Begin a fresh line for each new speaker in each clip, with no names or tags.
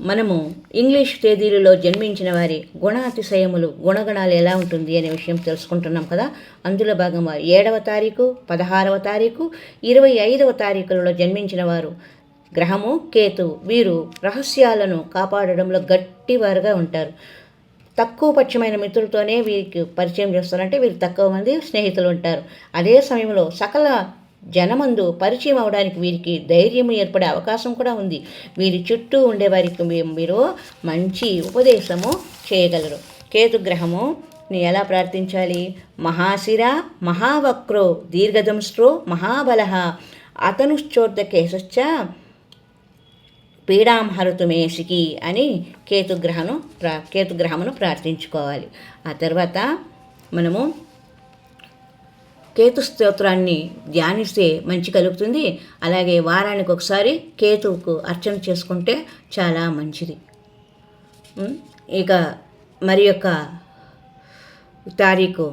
మనము ఇంగ్లీష్ తేదీలలో జన్మించిన వారి గుణాతిశయములు గుణగణాలు ఎలా ఉంటుంది అనే విషయం తెలుసుకుంటున్నాం కదా. అందులో భాగంగా ఏడవ తారీఖు పదహారవ తారీఖు ఇరవై ఐదవ తారీఖులలో జన్మించిన వారు గ్రహము కేతు. వీరు రహస్యాలను కాపాడడంలో గట్టివారుగా ఉంటారు. తక్కువ పక్షమైన మిత్రులతోనే వీరికి పరిచయం చేస్తారంటే వీరు తక్కువ మంది స్నేహితులు ఉంటారు. అదే సమయంలో సకల జనమందు పరిచయం అవడానికి వీరికి ధైర్యం ఏర్పడే అవకాశం కూడా ఉంది. వీరి చుట్టూ ఉండే వారికి మీరు మంచి ఉపదేశము చేయగలరు. కేతుగ్రహము ని ఎలా ప్రార్థించాలి? మహాశిర మహావక్రో దీర్ఘదంస్ట్రో మహాబల అతనుశ్చోర్ధ కేశశ్చ పీడాం హరుతుమేసికి అని కేతుగ్రహను ప్రా కేతుగ్రహమును ప్రార్థించుకోవాలి. ఆ తర్వాత మనము కేతు స్తోత్రాన్ని ధ్యానిస్తే మంచి కలుగుతుంది. అలాగే వారానికి ఒకసారి కేతువుకు అర్చన చేసుకుంటే చాలా మంచిది. ఇక మరి యొక్క తారీఖు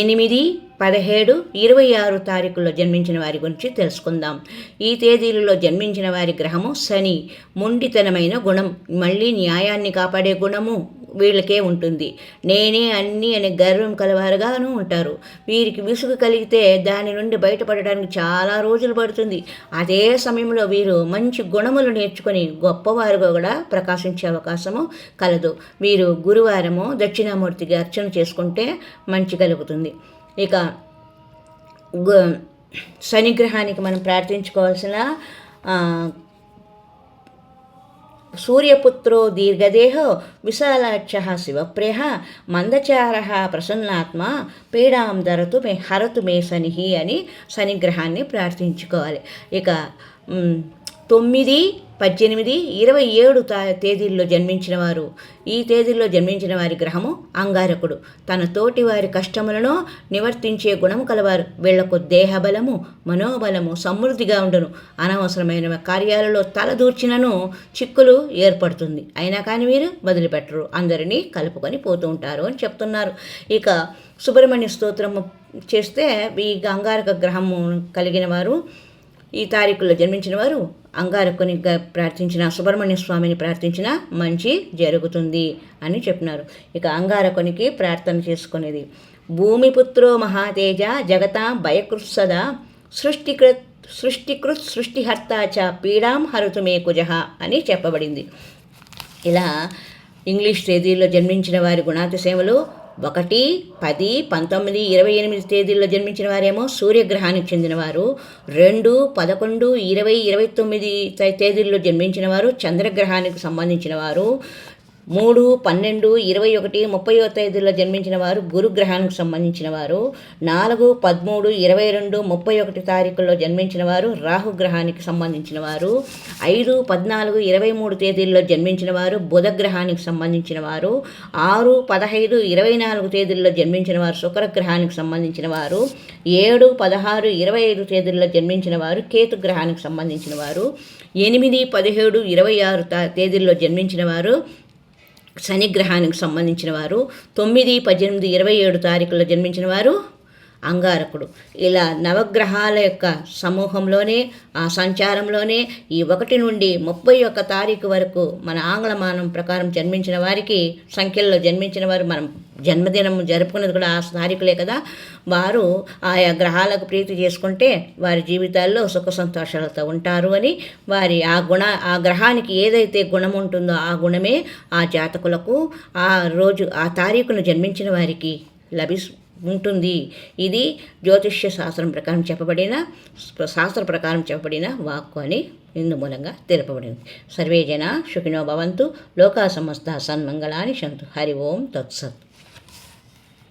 ఎనిమిది పదిహేడు ఇరవై ఆరు తారీఖుల్లో జన్మించిన వారి గురించి తెలుసుకుందాం. ఈ తేదీలలో జన్మించిన వారి గ్రహము శని మొండితనమైన గుణం మళ్ళీ న్యాయాన్ని కాపాడే గుణము వీళ్ళకే ఉంటుంది. నేనే అన్నీ అనే గర్వం కలవారుగాను ఉంటారు. వీరికి విసుగు కలిగితే దాని నుండి బయటపడడానికి చాలా రోజులు పడుతుంది. అదే సమయంలో వీరు మంచి గుణములు నేర్చుకొని గొప్పవారుగా కూడా ప్రకాశించే అవకాశము కలదు. వీరు గురువారము దక్షిణామూర్తికి అర్చన చేసుకుంటే మంచి కలుగుతుంది. ఇక శనిగ్రహానికి మనం ప్రార్థించుకోవాల్సిన సూర్యపుత్రో దీర్ఘదేహో విశాలాక్ష శివప్రేహ మందచార ప్రసన్నాత్మ పీడాం ధరతు మే హరతు మే సనిహి అని శనిగ్రహాన్ని ప్రార్థించుకోవాలి. ఇక తొమ్మిది పద్దెనిమిది ఇరవై ఏడు తా తేదీల్లో జన్మించిన వారు. ఈ తేదీల్లో జన్మించిన వారి గ్రహము అంగారకుడు. తన తోటి వారి కష్టములను నివర్తించే గుణము కలవారు. వీళ్ళకు దేహబలము మనోబలము సమృద్ధిగా ఉండను. అనవసరమైన కార్యాలలో తలదూర్చినను చిక్కులు ఏర్పడుతుంది. అయినా కానీ వీరు వదిలిపెట్టరు. అందరినీ కలుపుకొని పోతూ ఉంటారు అని చెప్తున్నారు. ఇక సుబ్రహ్మణ్య స్తోత్రము చేస్తే ఈ అంగారక గ్రహము కలిగిన వారు ఈ తారీఖుల్లో జన్మించిన వారు అంగారకుని గ- ప్రార్థించిన సుబ్రహ్మణ్య స్వామిని ప్రార్థించిన మంచి జరుగుతుంది అని చెప్పినారు. ఇక అంగారకునికి ప్రార్థన చేసుకునేది భూమిపుత్రో మహాతేజ జగత భయకృత్సద సృష్టికృత్ సృష్టికృత్ సృష్టిహర్త చ పీడాం హరుతు మే అని చెప్పబడింది. ఇలా ఇంగ్లీష్ తేదీల్లో జన్మించిన వారి గుణాతిశయములు ఒకటి పది పంతొమ్మిది ఇరవై ఎనిమిది తేదీల్లో జన్మించిన వారేమో సూర్యగ్రహానికి చెందినవారు. రెండు పదకొండు ఇరవై ఇరవై తొమ్మిది తే- తేదీల్లో జన్మించిన వారు చంద్రగ్రహానికి సంబంధించిన వారు. మూడు పన్నెండు ఇరవై ఒకటి ముప్పై తేదీలో జన్మించిన వారు గురుగ్రహానికి సంబంధించిన వారు. నాలుగు పదమూడు ఇరవై రెండు ముప్పై ఒకటి తారీఖుల్లో జన్మించిన వారు రాహుగ్రహానికి సంబంధించిన వారు. ఐదు పద్నాలుగు ఇరవై మూడు తేదీల్లో జన్మించిన వారు బుధగ్రహానికి సంబంధించిన వారు. ఆరు పదహైదు ఇరవై నాలుగు తేదీల్లో జన్మించిన వారు శుక్రగ్రహానికి సంబంధించిన వారు. ఏడు పదహారు ఇరవై ఐదు తేదీల్లో జన్మించిన వారు కేతు గ్రహానికి సంబంధించిన వారు. ఎనిమిది పదిహేడు ఇరవై ఆరు తా- తేదీల్లో జన్మించిన వారు శనిగ్రహానికి సంబంధించిన వారు తొమ్మిది పద్దెనిమిది ఇరవై ఏడు తారీఖుల్లో జన్మించిన వారు అంగారకుడు. ఇలా నవగ్రహాల యొక్క సమూహంలోనే ఆ సంచారంలోనే ఈ ఒకటి నుండి ముప్పై ఒక్క తారీఖు వరకు మన ఆంగ్లమానం ప్రకారం జన్మించిన వారికి సంఖ్యల్లో జన్మించిన వారు మనం జన్మదినం జరుపుకున్నది కూడా ఆ తారీఖులే కదా. వారు ఆయా గ్రహాలకు ప్రీతి చేసుకుంటే వారి జీవితాల్లో సుఖ సంతోషాలతో ఉంటారు అని వారి ఆ గుణ ఆ గ్రహానికి ఏదైతే గుణం ఉంటుందో ఆ గుణమే ఆ జాతకులకు ఆ రోజు ఆ తారీఖును జన్మించిన వారికి లభిస్తుంది. ఉంటుంది. ఇది జ్యోతిష్య శాస్త్రం ప్రకారం చెప్పబడిన శాస్త్ర ప్రకారం చెప్పబడిన వాక్కు అని ఇందు మూలంగా తెలుపబడింది. సర్వే జన సుఖినో భవంతు లోకా సమస్త సన్మంగళాని సంతు హరి ఓం తత్సత్.